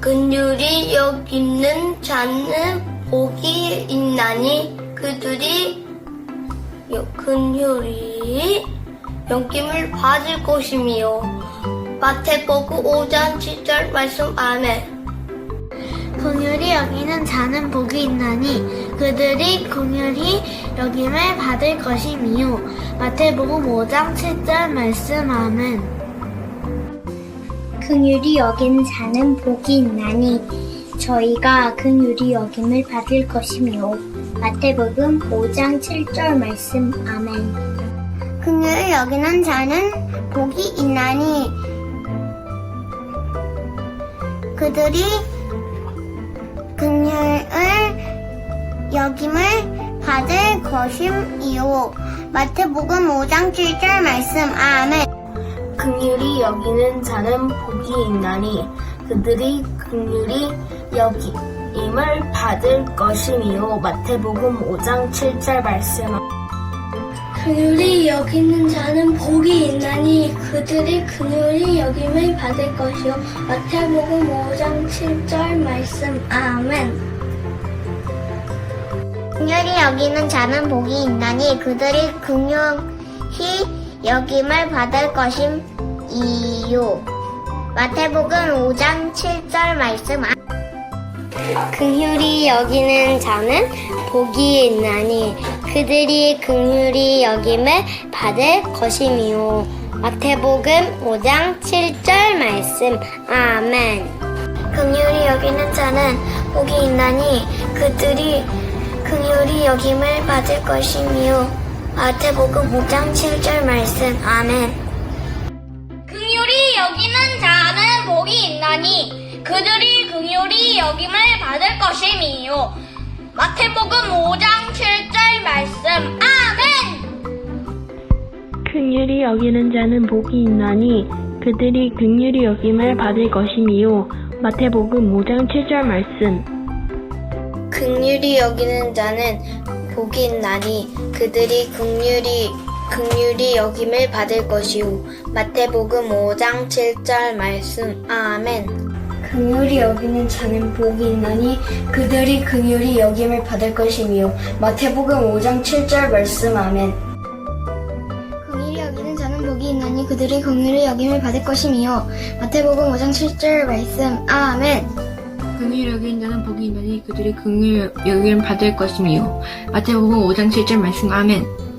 근율이 여기는 자는 복이 있나니 그들이 여- 근율이 영김을 받을 것이며 마태복음 5장 7절 말씀 아멘 긍휼히 여기는 자는 복이 있나니 그들이 긍휼히 여김을 받을 것이미요. 마태복음 5장 7절 말씀 아멘. 긍휼히 여기는 자는 복이 있나니 저희가 긍휼히 여김을 받을 것이며 마태복음 5장 7절 말씀. 아멘. 긍휼히 여기는 자는 복이 있나니 그들이 긍휼을 여김을 받을 것임이요. 마태복음 5장 7절 말씀. 아멘 긍휼히 여기는 자는 복이 있나니 그들이 긍휼히 여김을 받을 것이며 마태복음 5장 7절 말씀 긍휼히 여기는 자는 복이 있나니 그들이 긍휼히 여김을 받을 것이요. 마태복음 5장 7절 말씀 아멘. 긍휼히 여기는 자는 복이 있나니 그들이 긍휼히 여김을 받을 것임이요. 마태복음 5장 7절 말씀. 긍휼히 여기는 자는 복이 있나니 그들이 긍휼히 여김을 받을 것임이요. 마태복음 5장 7절 말씀. 아멘. 긍휼히 여기는 자는 복이 있나니 그들이 긍휼히 여김을 받을 것이며 마태복음 5장 7절 말씀 아멘 긍휼히 여기는 자는 복이 있나니 그들이 긍휼히 여김을 받을 것임이요. 마태복음 5장 7절 말씀. 아멘. 긍휼히 여기는 자는 복이 있나니 그들이 긍휼히 여김을 받을 것이미요. 마태복음 5장 7절 말씀. 긍휼히 여기는 자는 복이 있나니 그들이 긍휼히 긍휼히 여김을 받을 것이요 마태복음 5장 7절 말씀. 아멘. 긍휼히 여기는 자는 복이 있나니 그들이 긍휼히 여김을 받을 것이며 마태복음 5장 7절 말씀. 아멘. 긍휼히 여기는 자는 복이 있나니 그들이 긍휼히 여김을 받을 것이며 마태복음 5장 7절 말씀. 아멘 긍휼히 여기는 자는 복이 있나니 그들이 긍휼히 여김을 받을 것이며 마태복음 5장 7절 말씀 아멘